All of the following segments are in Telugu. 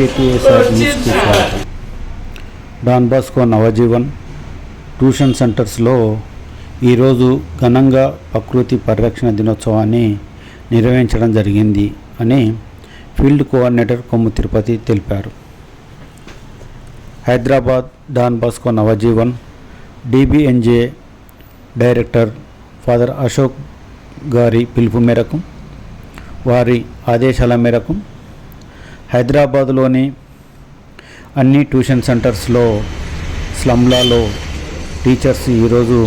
కేటీఎస్ఆర్ న్యూస్కి స్వాగతం డాన్ బాస్కో నవజీవన్ ట్యూషన్ సెంటర్స్లో ఈరోజు ఘనంగా ప్రకృతి పరిరక్షణ దినోత్సవాన్ని నిర్వహించడం జరిగింది అని ఫీల్డ్ కోఆర్డినేటర్ కొమ్ము తిరుపతి తెలిపారు. Hyderabad Don Bosco Navajeevan DBNJ director father Ashok గారి పిలుపు మేరకు వారి ఆదేశాల మేరకు హైదరాబాదులోని అన్ని ట్యూషన్ సెంటర్స్లో స్లమ్లాలో టీచర్స్ ఈరోజు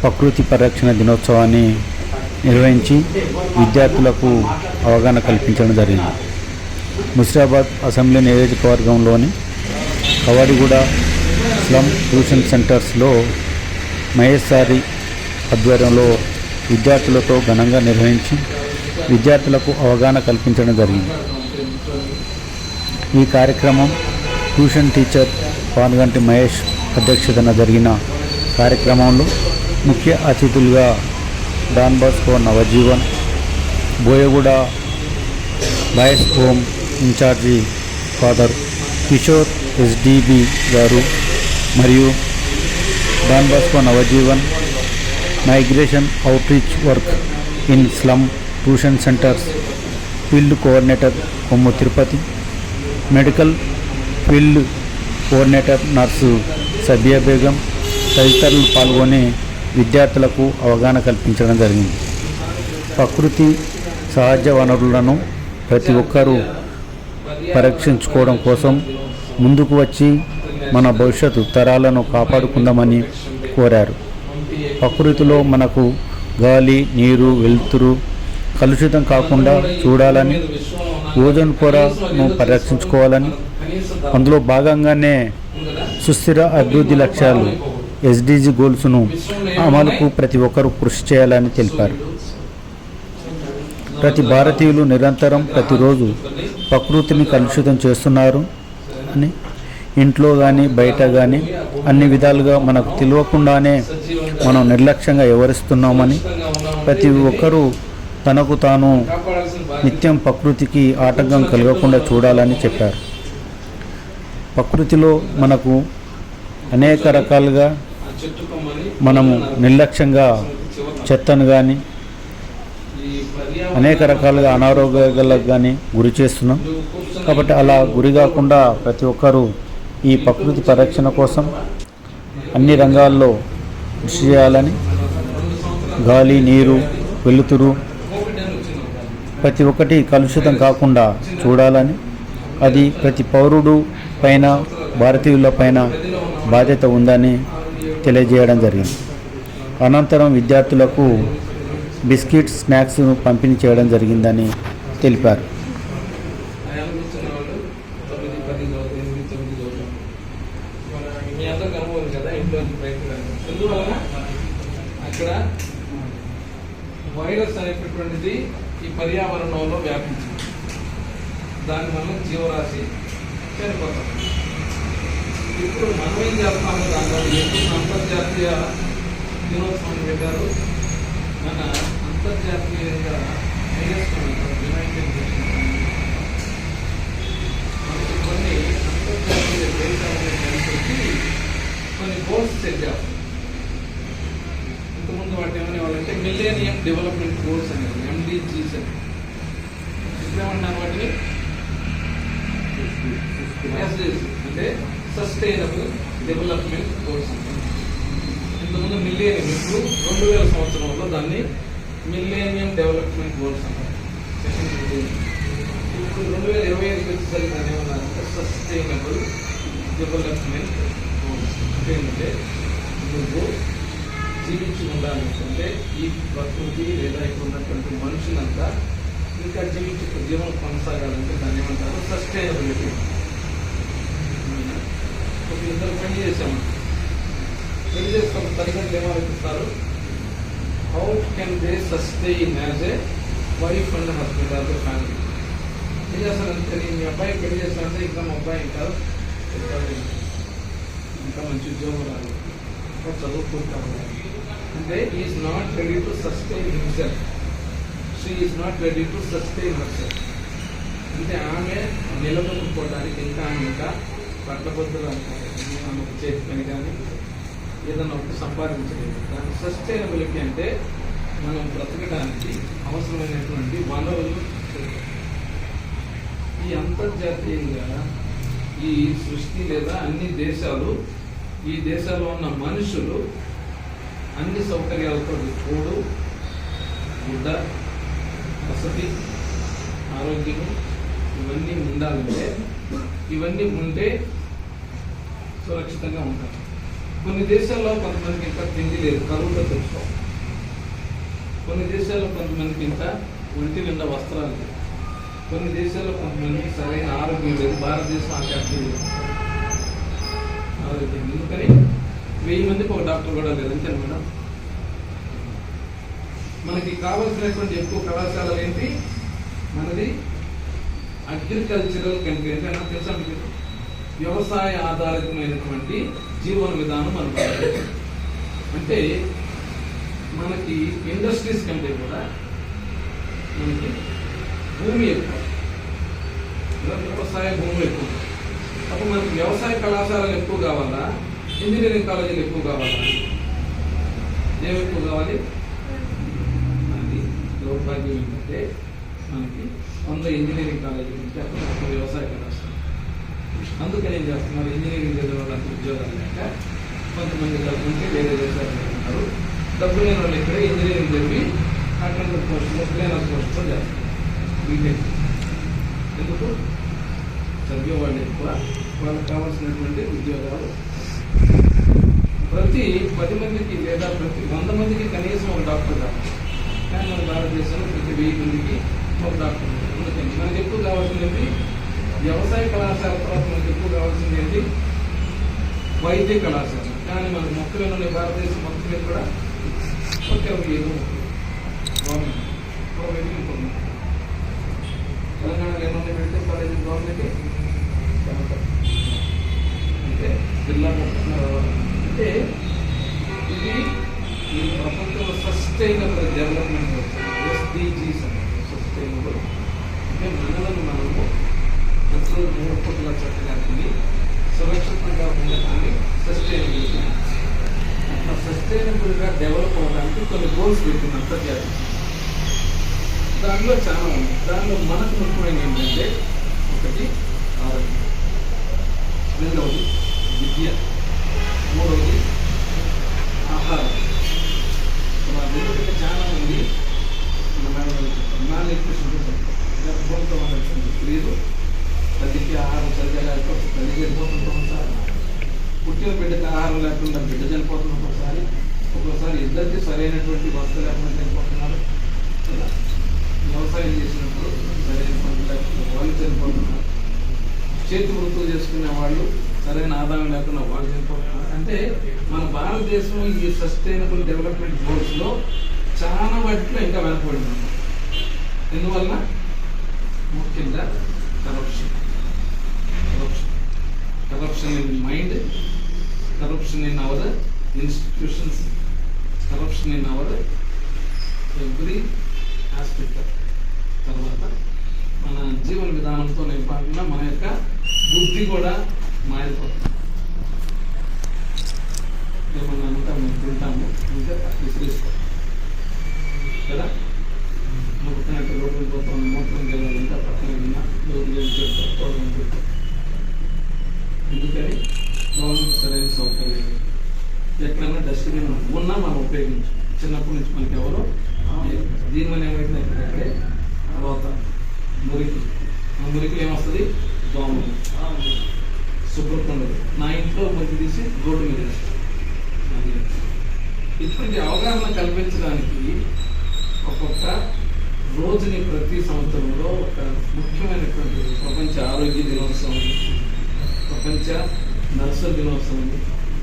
ప్రకృతి పరిరక్షణ దినోత్సవాన్ని నిర్వహించి విద్యార్థులకు అవగాహన కల్పించడం జరిగింది. ముషిరాబాద్ అసెంబ్లీ నియోజకవర్గంలోని కవాడిగూడ స్లమ్ ట్యూషన్ సెంటర్స్లో మహేష్ ఆధ్వర్యంలో విద్యార్థులతో ఘనంగా నిర్వహించి విద్యార్థులకు అవగాహన కల్పించడం జరిగింది. ఈ కార్యక్రమం ట్యూషన్ టీచర్ పానుగంటి మహేష్ అధ్యక్షతన జరిగిన కార్యక్రమంలో ముఖ్య అతిథులుగా Don Bosco Navajeevan Boiguda boys home incharge father Kishore SDB garu మరియు Don Bosco Navajeevan migration outreach work in slum tuition centres field coordinator Kommu Tirupati medical field coordinator nurse Sabiya Begum తదితరులు పాల్గొని విద్యార్థులకు అవగాహన కల్పించడం జరిగింది. ప్రకృతి సహజ వనరులను ప్రతి ఒక్కరూ పరీక్షించుకోవడం కోసం ముందుకు వచ్చి మన భవిష్యత్తు తరాలను కాపాడుకుందామని కోరారు. ప్రకృతిలో మనకు గాలి నీరు వెలుతురు కలుషితం కాకుండా చూడాలని ఓజోన్ పొరను పరిరక్షించుకోవాలని అందులో భాగంగానే సుస్థిర అభివృద్ధి లక్ష్యాలు ఎస్డిజి గోల్స్ను అమలుకు ప్రతి ఒక్కరూ కృషి చేయాలని తెలిపారు. ప్రతి భారతీయులు నిరంతరం ప్రతిరోజు ప్రకృతిని కలుషితం చేస్తున్నారు అని ఇంట్లో కానీ బయట కానీ అన్ని విధాలుగా మనకు తెలియకుండానే మనం నిర్లక్ష్యంగా వివరిస్తున్నామని ప్రతి ఒక్కరూ తనకు తాను నిత్యం ప్రకృతికి ఆటంకం కలగకుండా చూడాలని చెప్పారు. ప్రకృతిలో మనకు అనేక రకాలుగా మనము నిర్లక్ష్యంగా చెత్తను కానీ అనేక రకాలుగా అనారోగ్యాలకు కానీ గురి చేస్తున్నాం. కాబట్టి అలా గురి కాకుండా ప్రతి ఒక్కరూ ఈ ప్రకృతి పరిరక్షణ కోసం అన్ని రంగాల్లో కృషి చేయాలని గాలి నీరు వెలుతురు ప్రతి ఒక్కటి కలుషితం కాకుండా చూడాలని అది ప్రతి పౌరుడు పైన భారతీయుల పైన బాధ్యత ఉందని తెలియజేయడం జరిగింది. అనంతరం విద్యార్థులకు బిస్కెట్ స్నాక్స్ను పంపిణీ చేయడం జరిగిందని తెలిపారు ఆయన కూర్చున్న వాళ్ళు తొమ్మిది పది చదువుతారు ఎనిమిది తొమ్మిది చదువుతారు మన మీ అందరికి అనుభవం కదా ఇంట్లో నుంచి బయటకు రావడం. ఎందువలన అక్కడ వైరస్ అనేటటువంటిది ఈ పర్యావరణంలో వ్యాపించింది దాని వల్ల జీవరాశి చనిపోతాం ఇప్పుడు మనం ఏం చేస్తాము దానివల్ల ఎప్పుడు అంతర్జాతీయ దినోత్సవం పెట్టారు. మన అంతర్జాతీయంగా నేర్చుకున్నాం యునైటెడ్ నేషన్స్ కొన్ని అంతర్జాతీయ దేశాలను కొన్ని గోల్స్ సెట్ చేస్తాం. ఇంతకుముందు వాటి ఏమనే వాళ్ళంటే మిలేనియం డెవలప్మెంట్ గోల్స్ అనేవి ఎండిజీస్ అని ఇప్పుడేమన్నారు వాటిని? అంటే సస్టైనబుల్ డెవలప్మెంట్ గోల్స్ ఇంతకుముందు మిలేనియం ఇప్పుడు రెండు వేల సంవత్సరంలో దాన్ని మిలేనియం డెవలప్మెంట్ గోల్స్ అంటారు ఇప్పుడు రెండు వేల ఇరవై ఐదుకి వచ్చేసరికి దాన్ని ఏమన్నారంటే సస్టైనబుల్ డెవలప్మెంట్ గోల్స్ అంటే ఏంటంటే నువ్వు జీవించి ఉండాలనుకుంటే ఈ ప్రకృతి లేదా ఇక్కడ ఉన్నటువంటి మనుషులంతా ఇంకా జీవించి జీవనం కొనసాగాలంటే దాన్ని ఏమంటారు? సస్టైనబిలిటీ ఒక ఇద్దరు పెళ్ళి చేశాము పెళ్ళి చేసుకున్న తల్లిదండ్రులు ఏమాలోచిస్తారు how can they sustain as a wife and husband as a family ఏం చేస్తానంటే నేను మీ అబ్బాయి పెళ్ళి చేస్తానంటే ఇంకా మా అబ్బాయి ఇంకా ఇంకా మంచి ఉద్యోగం రాదు. ఇంకా చదువుకుంటాము అంటే is not ready to sustain himself she is not ready to sustain herself అంటే ఆమె నిలబడుకోవడానికి ఇంకా ఆమె ఇంకా పట్టబద్దులు బొద్దులు ఒక చేతి పని కానీ ఏదన్నా ఒకటి సంపాదించలేదు దాని సస్టైనబిలిటీ అంటే మనం బ్రతకడానికి అవసరమైనటువంటి వనరులు ఈ అంతర్జాతీయంగా ఈ సృష్టి లేదా అన్ని దేశాలు ఈ దేశాల్లో ఉన్న మనుషులు అన్ని సౌకర్యాలతో కూడు గుడ్డ వసతి ఆరోగ్యం ఇవన్నీ ఉండాలంటే ఇవన్నీ ఉంటే సురక్షితంగా ఉంటారు కొన్ని దేశాల్లో కొంతమందికి ఇంకా తిండి లేదు. కరువుతో తెలుసుకో. కొన్ని దేశాల్లో కొంతమందికి ఇంకా ఒంటి నిండా వస్త్రాలు లేవు. కొన్ని దేశాల్లో కొంతమందికి సరైన ఆరోగ్యం లేదు. భారతదేశం ఆ కేటగిరీ ఆరోగ్యం ఎందుకని? వెయ్యి మందికి ఒక డాక్టర్ కూడా లేదు. అంతే మేడం. మనకి కావాల్సినటువంటి ఎక్కువ కళాశాలలు ఏంటి? మనది అగ్రికల్చరల్ కంట్రీ అంటే నాకు తెలుసా మీకు? వ్యవసాయ ఆధారితమైనటువంటి జీవన విధానం మన అంటే మనకి ఇండస్ట్రీస్ కంటే కూడా మనకి భూమి ఎక్కువ. వ్యవసాయ భూములు ఎక్కువ అప్పుడు మనకి వ్యవసాయ కళాశాలలు ఎక్కువ కావాలా? ఇంజనీరింగ్ కాలేజీలు ఎక్కువ కావాలా? ఏమి ఎక్కువ కావాలి? మనకి దౌర్భాగ్యం ఏంటంటే మనకి వంద ఇంజనీరింగ్ కాలేజీలు ఉంటే అక్కడ వ్యవసాయ కళాశాల అందుకని ఏం చేస్తున్నారు? ఇంజనీరింగ్ చదివిన వాళ్ళకి ఉద్యోగాలు లేక కొంతమంది చదువుకుంటే వేరే దేశాలు వెళ్తున్నారు డబ్బు లేని వాళ్ళు ఇక్కడ ఇంజనీరింగ్ చదివి అక్కడ పోస్టులో ప్లేనర్ పోస్టులో చేస్తారు బీటెక్ ఎందుకు? చదివేవాళ్ళు ఎక్కువ వాళ్ళకి కావాల్సినటువంటి ఉద్యోగాలు ప్రతి పది మందికి లేదా ప్రతి వంద మందికి కనీసం ఒక డాక్టర్ కావాలి. కానీ మన భారతదేశంలో ప్రతి వెయ్యి మందికి ఒక డాక్టర్ ఉన్నారు. అందుకని మనకి ఎక్కువ కావాల్సినవి వ్యవసాయ కళాశాల తర్వాత మనకి ఎక్కువ కావాల్సింది ఏంటి? వైద్య కళాశాల. కానీ మన మొక్కలు ఉన్న భారతదేశం మొత్తం కూడా ఒక ఇరవై ఐదు గవర్నమెంట్. ఒక తెలంగాణలో ఏమన్నా మెడికల్ కాలేజ్ గవర్నమెంట్ అంటే జిల్లా అంటే ఇది ఈ ప్రపంచంలో సస్టైనబుల్ డెవలప్మెంట్ ఎస్డిజీస్ అంటే సస్టైనబుల్ అంటే మనలను ప్రతి మూడు కోట్ల చక్కగా తిని సురక్షితంగా ఉండటాన్ని సస్టైనబిలిటీ అట్లా సస్టైనబుల్గా డెవలప్ అవ్వడానికి కొన్ని గోల్స్ పెట్టింది అంతర్జాతీయ. దానిలో చాలా ఉంది దానిలో మనకు ముఖ్యమైన ఏంటంటే ఒకటి ఆరోగ్యం. రెండవది విద్య మూడవది ఆహారం మన ఎందుకంటే చాలా మంది న్యూట్రిషన్ గర్భంతో ఉన్నటువంటి స్త్రీలు తల్లికి ఆహారం సరిగ్గా లేకపోతే తల్లి చనిపోతుంటాం ఒకసారి పుట్టిన బిడ్డకి ఆహారం లేకుండా బిడ్డ చనిపోతున్న ఒకసారి ఒక్కోసారి ఇద్దరికి సరైనటువంటి లేకుండా చనిపోతున్నారు వ్యవసాయం చేసినప్పుడు సరైన పనులు లేకుండా వాళ్ళు చనిపోతున్నారు చేతి వృత్తులు చేసుకునే వాళ్ళు సరైన ఆదాయం లేకుండా వాళ్ళు చనిపోతున్నారు అంటే మన భారతదేశం ఈ సస్టైనబుల్ డెవలప్మెంట్ గోల్స్లో చాలా వాటిలో ఇంకా వెనకబడి ఉన్నాం ఎందువల్ల ఎవ్రీ ఆస్పెక్ట్ తర్వాత మన జీవన విధానంతో పాటుగా మన యొక్క బుద్ధి కూడా మారిపోతుంది. ఏమన్నా అంతా మేము తింటాము ఇంకా విసిరిస్తాం కదా? ముట్టుకున్నట్టు రోడ్డు పోతాం మొత్తం వెళ్ళాలంటే పక్కన విన్నా రోడ్డు చెప్తాం చెప్తాం ఎందుకని? గవర్నమెంట్ సరైన సౌకర్యం ఎక్కడైనా డస్ట్బిన్ ఉన్నా మనం ఉపయోగించు చిన్నప్పటి నుంచి మనకి ఎవరో దీని వల్ల ఏమైంది ఎక్కడెక్కడే మురికి ఆ ఏమొస్తుంది? దోమలు శుభ్రత ఉండదు. నా ఇంట్లో మురికి తీసి రోడ్డు మీద వేస్తాను. ఇటువంటి అవగాహన కల్పించడానికి ఒక్కొక్క రోజుని ప్రతి సంవత్సరంలో ఒక ముఖ్యమైనటువంటి ప్రపంచ ఆరోగ్య దినోత్సవం ప్రపంచ నర్సుల దినోత్సవం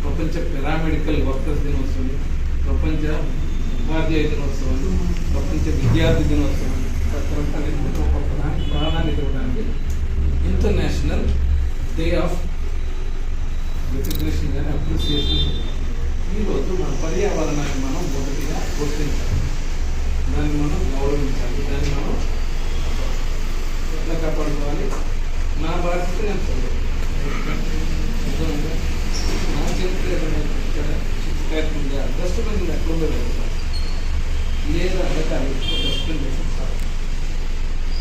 ప్రపంచ పారామెడికల్ వర్కర్స్ దినోత్సవం ప్రపంచ ఉపాధ్యాయ దినోత్సవాలు ప్రపంచ విద్యార్థి దినోత్సవాలు తర్వాత ప్రాణాన్ని ఇవ్వడానికి ఇంటర్నేషనల్ డే ఆఫ్ రికగ్నేషన్ కానీ అప్రిసియేషన్ ఈరోజు మన పర్యావరణాన్ని మనం మొదటిగా గుర్తించాలి. దాన్ని మనం గౌరవించాలి. దాన్ని మనం ఎట్లా కాపాడుకోవాలి? నా బాధ్యత నేను చదవాలి నా చరిత్ర ఏదైనా జస్ట్ మంది ఎక్కడ ఉండలేదు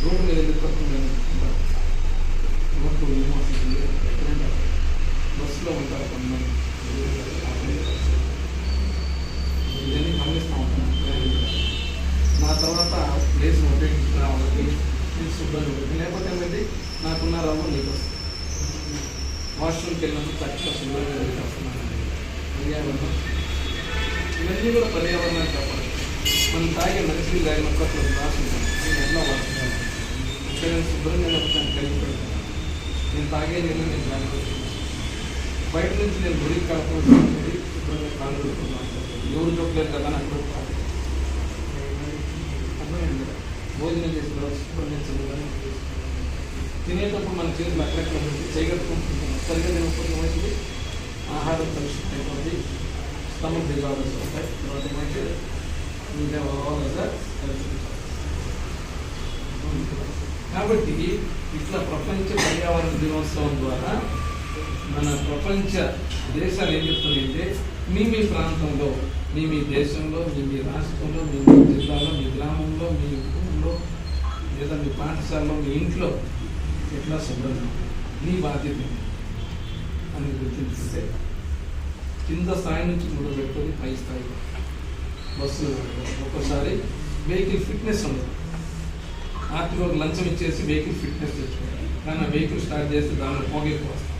రోడ్డు మీద ఎందుకు తక్కువ రోడ్డు యూనివర్సిటీ ఎక్కడుంటారు బస్సులో ఉంటారు కొంతమంది ఇవన్నీ గమనిస్తూ ఉంటాను నా తర్వాత ప్లేస్ ఉపయోగించిన వాళ్ళకి ఇది శుభ్రంగా ఉంటుంది లేకపోతే ఏమైంది నాకున్న రావు నీకు వస్తుంది వాష్రూమ్కి వెళ్ళినప్పుడు చక్కగా శుభ్రంగా వెళ్ళి వస్తున్నాను పర్యావరణం ఇవన్నీ కూడా పర్యావరణాన్ని కాపాడు మనం తాగే మనిషిని తాగినప్పుడు అట్లా ఇక్కడ శుభ్రంగా లేకపోతే కలిగి పెడతాను నేను తాగే నేను నేను దానికి బయట నుంచి నేను గుడి కలపవచ్చు శుభ్రంగా కాలు పెడుతున్నాను ఎవరు చూడలేదు కదా నాకు అక్కడ భోజనం చేసిన తర్వాత శుభ్రంగా చదువుకొని తినేటప్పుడు మన చేతులు అక్కడక్కడ చేయగలుగుతుంటున్నాం సరిగ్గా తినకపోతే మంచిది ఆహారం కలుషితం అయిపోతుంది స్టమక్ డిజార్డర్స్ వస్తాయి తర్వాత ఏమంటే కాబట్టి ఇట్లా ప్రపంచ పర్యావరణ దినోత్సవం ద్వారా మన ప్రపంచ దేశాలు ఏం చెప్తున్నాయంటే మీ మీ ప్రాంతంలో మీ మీ దేశంలో మీ మీ రాష్ట్రంలో మీ మీ జిల్లాలో మీ గ్రామంలో మీ ఊళ్ళో లేదా మీ పాఠశాలలో మీ ఇంట్లో ఎట్లా శుభ్రంగా నీ బాధ్యత అని గుర్తించుకుంటే కింద స్థాయి నుంచి మొదలు పెట్టుకొని పై స్థాయి బస్సు ఒక్కోసారి వెహికల్ ఫిట్నెస్ ఉండదు ఆర్టీఓకి లంచం ఇచ్చేసి వెహికల్ ఫిట్నెస్ తెచ్చుకుంటాం కానీ ఆ వెహికల్ స్టార్ట్ చేస్తే దానిలో పోగ ఎక్కువ వస్తాం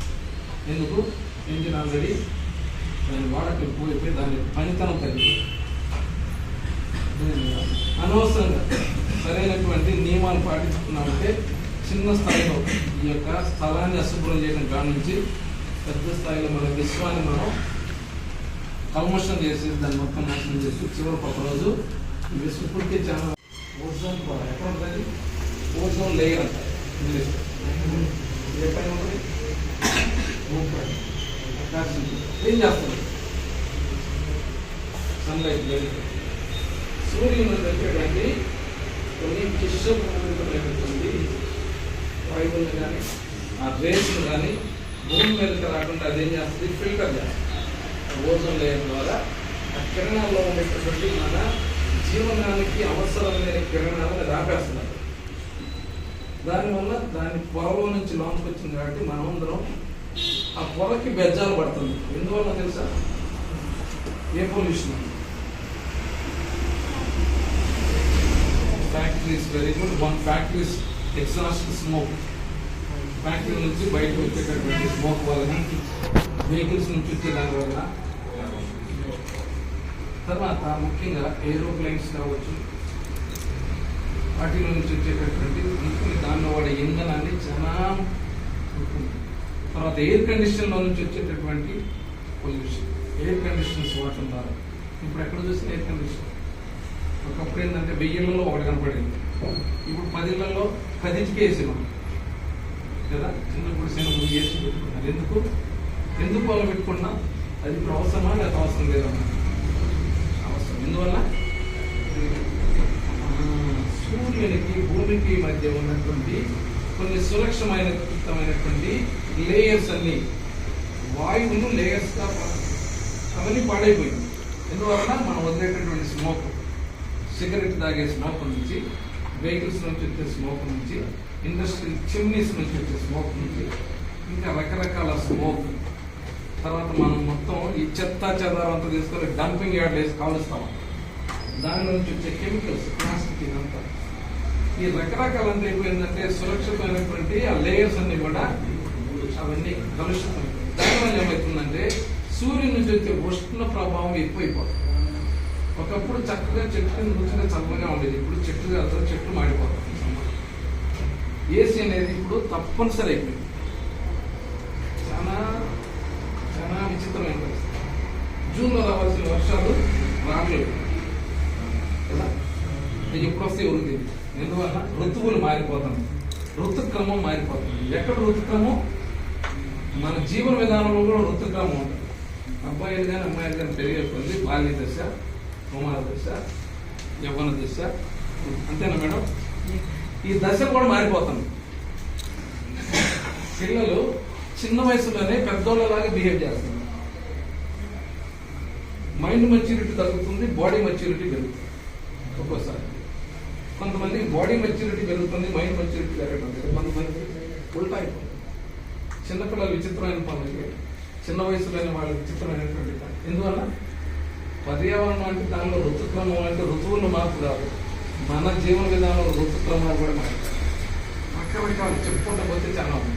ఎందుకు? ఇంజిన్ ఆల్రెడీ దాని వాడకం పోయిపోయి దాని పనితనం తగ్గి అనవసరంగా సరైనటువంటి నియమాలు పాటించుకున్నామంటే చిన్న స్థాయిలో ఈ యొక్క స్థలాన్ని అశుభ్రం చేయడం కాడ పెద్ద స్థాయిలో మన విశ్వాన్ని మనం కల్మషం చేసి దాన్ని మొత్తం నాశనం చేసి చివరి ఒక రోజు ఇప్పటికే చాలా ఓజోన్ పొర ఎక్కడ ఉంటుంది ఓజోన్ లేయర్ అంటారు ఇంగ్లీష్ ఏ పైన ఉంటుంది? ఆకాశం. ఏం చేస్తుంది? సన్లైట్ లేదు. సూర్యుని దగ్గరకి కొన్ని విషమైనటువంటి వాయువులు కానీ ఆ రేస్ను కానీ భూమి మీదకి రాకుండా అదేం చేస్తుంది? ఫిల్టర్ చేస్తుంది. ఓజోన్ లేయర్ ద్వారా ఆ కిరణాల్లో ఉండేటటువంటి మన జీవనానికి అవసరమైన కిరణాలను అది దానివల్ల దాని పొరలో నుంచి లోనికి వచ్చింది కాబట్టి మనమందరం ఆ పొరకి బెజ్జాలు పడుతుంది. ఎందువల్ల తెలుసా? ఏ pollution? Factories very good one factories exhaust smoke factory నుంచి బయటకు వచ్చేటటువంటి స్మోక్ వలన వెహికల్స్ నుంచి వచ్చే దాని వలన తర్వాత ముఖ్యంగా ఏరోప్లేన్స్ కావచ్చు వాటిలో నుంచి వచ్చేటటువంటి ముఖ్యంగా దానిలో వాడే ఇంధనాన్ని చాలా తర్వాత ఎయిర్ కండిషన్లో నుంచి వచ్చేటటువంటి పొల్యూషన్ ఎయిర్ కండిషన్స్ వాడటం ద్వారా. ఇప్పుడు ఎక్కడ చూసిన ఎయిర్ కండిషన్ ఒకప్పుడు ఏంటంటే వెయ్యిళ్ళలో ఒకటి కనపడింది. ఇప్పుడు పదిళ్ళలో పదింటికి వేసినాం. కదా? చిన్నప్పుడు సినిమా వేసి పెట్టుకున్నారు. ఎందుకు? ఎందుకు వాళ్ళు పెట్టుకున్నా అది ఇప్పుడు అవసరమా లేదా అవసరం లేదా? అవసరం. ఎందువల్ల? సూర్యునికి భూమికి మధ్య ఉన్నటువంటి కొన్ని సురక్షమైనటువంటి లేయర్స్ అన్ని వాయువులు లేయర్స్గా అవన్నీ పాడైపోయింది ఎందువలన? మనం వదిలేటటువంటి స్మోక్ సిగరెట్ తాగే స్మోక్ నుంచి వెహికల్స్ నుంచి వచ్చే స్మోక్ నుంచి ఇండస్ట్రియల్ చిమ్నీస్ నుంచి వచ్చే స్మోక్ నుంచి ఇంకా రకరకాల స్మోక్ తర్వాత మనం మొత్తం ఈ చెత్త చెదారం అంతా తీసుకొని డంపింగ్ యార్డ్ వేసి కాలుస్తాం. దాని నుంచి వచ్చే కెమికల్స్ ప్లాస్టిక్ ఇదంతా. ఈ రకరకాల అంతా అయిపోయిందంటే సురక్షితమైనటువంటి ఆ లేయర్స్ అన్ని కూడా అవన్నీ కలుషితం దానివల్ల ఏమవుతుందంటే సూర్యుని నుంచి వచ్చే ఉష్ణ ప్రభావం ఎక్కువైపోతుంది. ఒకప్పుడు చక్కగా చెట్టు కింద చల్లగా ఉండేది. ఇప్పుడు చెట్టు కాదు చెట్లు మాడిపోతుంది. ఏసీ అనేది ఇప్పుడు తప్పనిసరి అయిపోయింది చాలా చాలా విచిత్రమైన పరిస్థితి జూన్లో రావాల్సిన వర్షాలు రావట్లేదు కదా ఇది ఎప్పుడు వస్తే ఉంది ఎందువల్ల? ఋతువులు మారిపోతాం. ఋతుక్రమం మారిపోతుంది ఎక్కడ ఋతుక్రమం? మన జీవన విధానంలో కూడా ఋతుక్రమం ఉంటుంది. అబ్బాయిలు కానీ అమ్మాయిలు కానీ పెరిగే కొద్ది బాల్య దశ కుమార దశ యవ్వన దశ. అంతేనా మేడం? ఈ దశ కూడా మారిపోతుంది పిల్లలు చిన్న వయసులోనే పెద్దోళ్ళలాగా బిహేవ్ చేస్తున్నారు మైండ్ మెచ్యూరిటీ తగ్గుతుంది బాడీ మెచ్యూరిటీ పెరుగుతుంది. ఒక్కోసారి. కొంతమంది బాడీ మెచ్యూరిటీ పెరుగుతుంది మైండ్ మెచ్యూరిటీ పెరగడం లేదు. కొంతమంది ఉల్టా అయిపోతుంది చిన్నపిల్లలు విచిత్రమైన పనులకి చిన్న వయసులోని వాళ్ళు విచిత్రమైనటువంటి పని ఎందువల్ల? పర్యావరణం అంటే దానిలో ఋతుక్రమం అంటే ఋతువులు మార్పు కాదు మన జీవన విధానంలో ఋతుక్రమాలు కూడా మారుతాయి అక్కడికి వాళ్ళు చెప్పుకుంటూ పోతే చాలా ఉంది.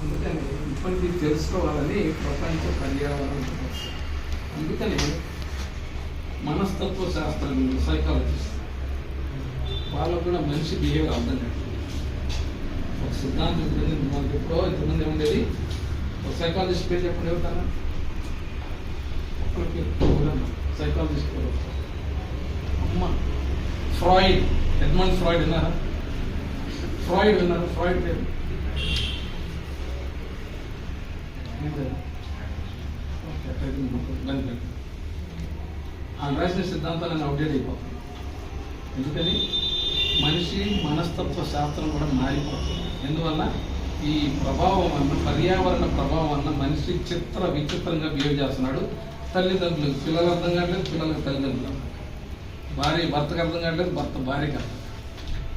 అందుకని ఇప్పటికీ తెలుసుకోవాలని ప్రపంచ పర్యావరణ అందుకని మనస్తత్వ శాస్త్రం సైకాలజిస్ట్ వాళ్ళకు కూడా మనిషి బిహేవియర్ అర్థం కాదు. ఒక సిద్ధాంతం ఉంటుంది మనకి ఎప్పుడో ఇంతమంది ఉండేది ఒక సైకాలజిస్ట్ పేరు చెప్పండి ఎవరు ఒక్కరికి సైకాలజిస్ట్ పేరు అమ్మ ఫ్రాయిడ్ ఎడ్మండ్ ఫ్రాయిడ్ విన్నారా? ఫ్రాయిడ్ విన్నారు? ఫ్రాయిడ్ పేరు ఏంటి? ఓకే, అయితే ఆయన రాసిన సిద్ధాంతాలను అప్డేట్ అయిపోతుంది ఎందుకని? మనిషి మనస్తత్వ శాస్త్రం కూడా మారిపోతుంది. ఎందువల్ల? ఈ ప్రభావం అన్న పర్యావరణ ప్రభావం అన్న మనిషి చిత్ర విచిత్రంగా బిహేవ్ చేస్తున్నాడు. తల్లిదండ్రులు పిల్లలు అర్థం కావట్లేదు పిల్లలకు తల్లిదండ్రులు భార్య భర్తకు అర్థం కావట్లేదు భర్త భార్యకు అర్థం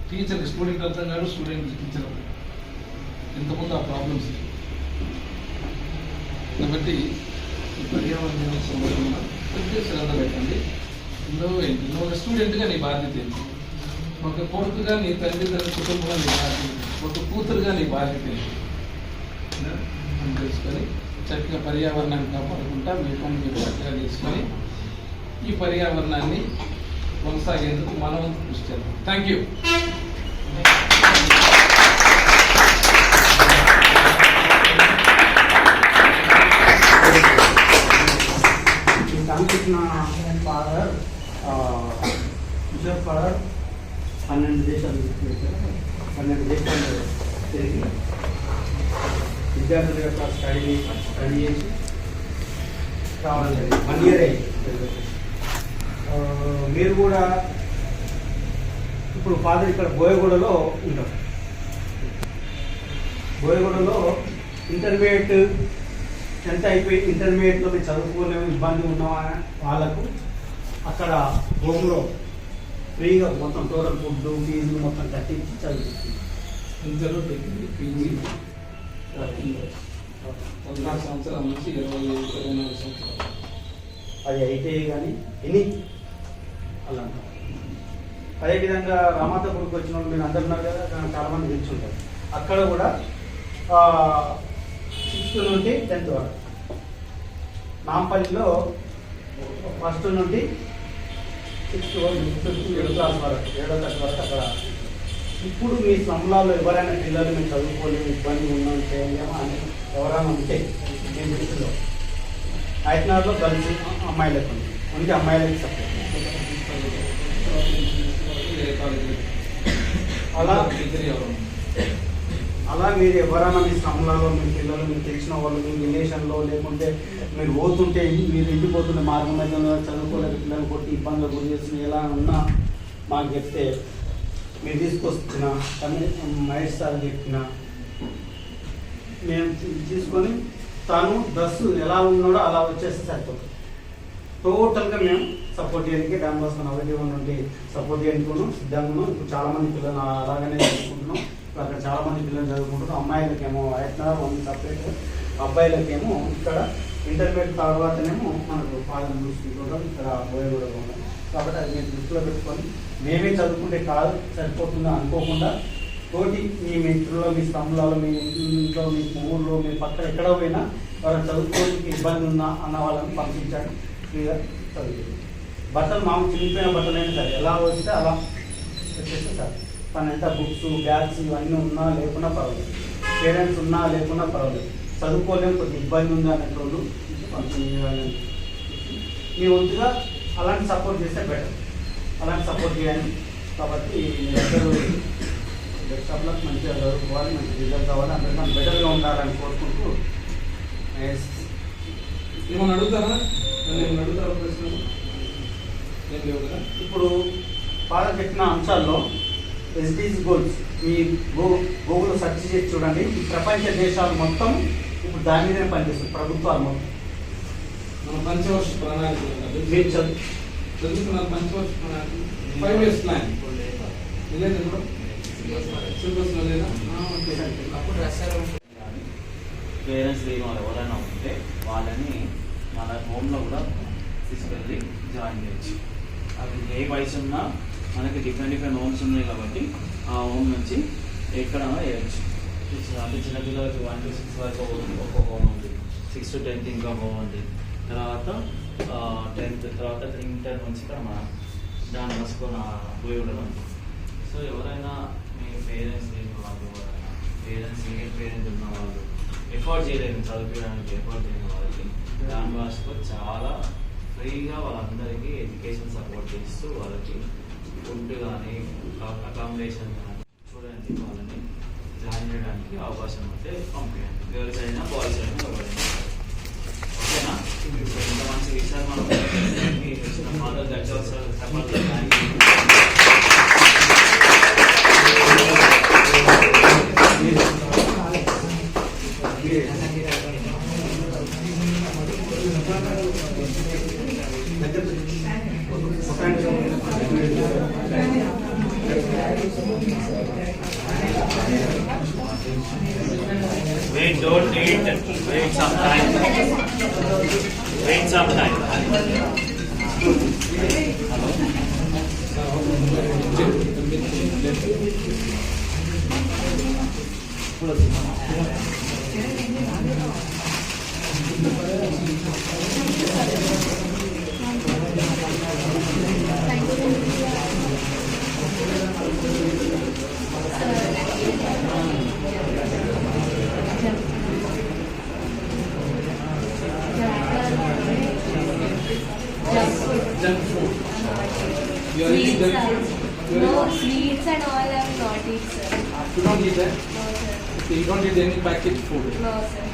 టీచర్కి స్టూడెంట్ అర్థం కాదు స్టూడెంట్ టీచర్ అర్థం ఇంతకుముందు ఆ ప్రాబ్లమ్స్ కాబట్టి పర్యావరణ దినోత్సవం సందర్భంగా కొద్దిగా శ్రద్ధ పెట్టండి నువ్వు ఏంటి నువ్వు ఒక స్టూడెంట్గా నీ బాధ్యత ఏంటి ఒక కొడుకుగా నీ తల్లిదండ్రుల కుటుంబంగా నీ బాధ్యత ఒక కూతురుగా నీ బాధ్యత ఏంటి అని తెలుసుకొని చక్కగా పర్యావరణాన్ని కాపాడుకుంటా మీ పని మీరు చక్కగా తీసుకొని ఈ పర్యావరణాన్ని కొనసాగేందుకు మనం కృషి చేద్దాం. థ్యాంక్ యూ కనిపించిన ఫాదర్ బిషప్ ఫాదర్ పన్నెండు దేశాలు పన్నెండు దేశాలు తిరిగి విద్యార్థుల యొక్క స్టడీ స్టడీ చేసి రావడం జరిగింది. వన్ ఇయర్ అయింది మీరు కూడా ఇప్పుడు ఫాదర్ ఇక్కడ బోయగూడలో ఉంటారు. బోయగూడలో ఇంటర్మీడియట్ టెన్త్ అయిపోయి ఇంటర్మీడియట్లో మీరు చదువుకోలేము ఇబ్బంది ఉన్న వాళ్ళకు? అక్కడ హోమ్లో ఫ్రీగా మొత్తం టోటల్ ఫుడ్ ఫీజు మొత్తం కట్టించి చదివిస్తుంది ఇంటర్ డిగ్రీ పీజీ. పద్నాలుగు సంవత్సరాల నుంచి ఇరవై ఇరవై నాలుగు సంవత్సరాలు. అది అయితే కానీ ఎనీ అలా. అదేవిధంగా రామాతపురికి వచ్చిన వాళ్ళు మీరు అందరు ఉన్నారు కదా చాలా మంది తెలుసుంటారు అక్కడ కూడా సిక్స్త్ నుండి టెన్త్ వరకు. నాంపల్లిలో ఫస్ట్ నుండి సిక్స్త్ వరకు ఫిఫ్త్ ఏడో క్లాస్ వరకు ఏడో క్లాస్ వరకు అక్కడ ఇప్పుడు మీ సంబలాల్లో ఎవరైనా పిల్లలు మీరు చదువుకోలేము ఇబ్బంది ఉన్నాం చేయలేమా అని ఎవరైనా ఉంటే మీ దృష్టిలో. హైదరాబాద్లో గర్ల్స్ అమ్మాయిలకు ఉంది. ఓన్లీ అమ్మాయిలకి సపరేట్. అలా అలా మీరు ఎవరైనా మీ శ్రమలలో మీ పిల్లలు మీకు తెలిసిన వాళ్ళు మీ రిలేషన్లో లేకుంటే మీరు పోతుంటే మీరు ఇంటికి మార్గం మధ్యలో చదువుకోలేక పిల్లలు కొట్టి ఇబ్బందులు గురి చేసిన ఎలా ఉన్నా మాకు చెప్తే మీరు తీసుకొచ్చిన కానీ మహేష్ సార్ చెప్పిన మేము తీసుకొని తను దస్సు ఎలా ఉన్నాడో అలా వచ్చేస్తే సరిపోతుంది. టోటల్గా మేము సపోర్ట్ చేయడానికి డాన్ బాస్కో అవైలబుల్ నుండి సపోర్ట్ చేయడానికి సిద్ధంగా ఉన్నాం. ఇప్పుడు చాలామంది పిల్లలు అలాగనే చేసుకుంటున్నాం. అక్కడ చాలా మంది పిల్లలు చదువుకుంటారు అమ్మాయిలకేమో ఎట్లా ఉంది సపరేట్ అబ్బాయిలకేమో ఇక్కడ ఇంటర్మీడియట్ తర్వాతనేమో మనకు పాలన చూసుకుంటుంటాం ఇక్కడ అబ్బాయి కూడా ఉన్నాం కాబట్టి అది మీరు దృష్టిలో పెట్టుకొని మేమే చదువుకుంటే కాదు సరిపోతుందా అనుకోకుండా తోటి మీ మిత్రుల్లో మీ స్తంభాలలో మీ ఇంట్లో మీ ఊళ్ళో మీ పక్కన ఎక్కడ పోయినా వాళ్ళని చదువుకోవడానికి ఇబ్బంది ఉందా అన్న వాళ్ళని పంపించండి. ఫ్రీగా చదువు బట్టలు మామూలు చిన్నపోయిన బట్టలు అయినా సరే ఎలా వస్తే అలా వచ్చేస్తే సార్ తన ఎంత బుక్స్ బ్యాగ్స్ ఇవన్నీ ఉన్నా లేకున్నా పర్వాలేదు. పేరెంట్స్ ఉన్నా లేకున్నా పర్వాలేదు. చదువుకోలేము కొద్దిగా ఇబ్బంది ఉంది అనేటోళ్ళు పంపించాలని మీ వంతుగా అలాంటి సపోర్ట్ చేస్తే బెటర్ అలాంటి సపోర్ట్ చేయండి. కాబట్టి డెస్క్టాప్లో మంచిగా చదువుకోవాలి మంచి రిజల్ట్ కావాలి అందరికీ బెటర్గా ఉండాలని కోరుకుంటూ. ఏమన్నా అడుగుతారా? నేను అడుగుతారా ప్రశ్న? ఇప్పుడు బాగా చెప్పిన అంశాల్లో ఎస్డీజీ గోల్స్ మీ గో గూగుల్ సెర్చ్ చేసి చూడండి. ఈ ప్రపంచ దేశాలు మొత్తం ఇప్పుడు దాని మీదనే పనిచేస్తుంది ప్రభుత్వాలు మొత్తం. మన పంచవర్ష ప్రణాళిక. మీరు చదువు పంచవర్ష ప్రణాళిక? ఫైవ్ ఇయర్స్ ప్లాన్ పేరెంట్స్ లేని వాళ్ళు ఎవరైనా ఉంటే వాళ్ళని మన హోమ్లో కూడా తీసుకెళ్ళి జాయిన్ చేయొచ్చు. అది ఏ వయసు ఉన్నా మనకి డిఫరెంట్ డిఫరెంట్ హోమ్స్ ఉన్నాయి కాబట్టి ఆ హోమ్ నుంచి ఎక్కడైనా వేయచ్చు. అంటే చిన్నపిల్లలకి వన్ టు సిక్స్ వరకు ఒక హోమ్ ఉంది. సిక్స్ టు టెన్త్ ఇంకా హోమ్ ఉంది. తర్వాత టెన్త్ తర్వాత ఇంటర్ నుంచి ఇక్కడ మన దాని వసుకొని పోయి ఉండడం. సో ఎవరైనా మీ పేరెంట్స్ లేని వాళ్ళు ఎవరైనా పేరెంట్స్ సింగిల్ పేరెంట్స్ ఉన్న వాళ్ళు ఎఫర్ట్ చేయలేము చదివించడానికి ఎఫర్ట్ చేయని వాళ్ళకి దాని భాషలో చాలా ఫ్రీగా వాళ్ళందరికీ ఎడ్యుకేషన్ సపోర్ట్ చేస్తూ వాళ్ళకి ఫుడ్ కానీ అకామిడేషన్ కానీ చూడండి వాళ్ళని జాయిన్ చేయడానికి అవకాశం ఉంటే పంపేయండి గర్ల్స్ అయినా బాయ్స్ అయినా ఎవరైనా ఓకేనా ఇంత మంచి విషయాలు మనం మీకు ఇచ్చిన father that's sir you don't eat any packaged food. No, sir.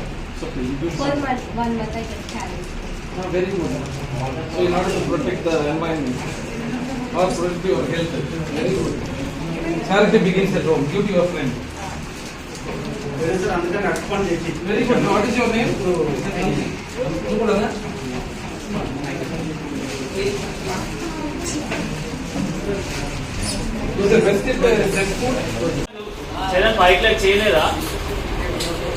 So please do For some. month, one month I just carry. Ah, very good. So in order to protect the environment or protect your health, very good. Charity begins at home. Give to your friend. వేరే సార్ అందుకని అట్టుకొని తెచ్చి Very good. What is your name? You కూడా నా? Was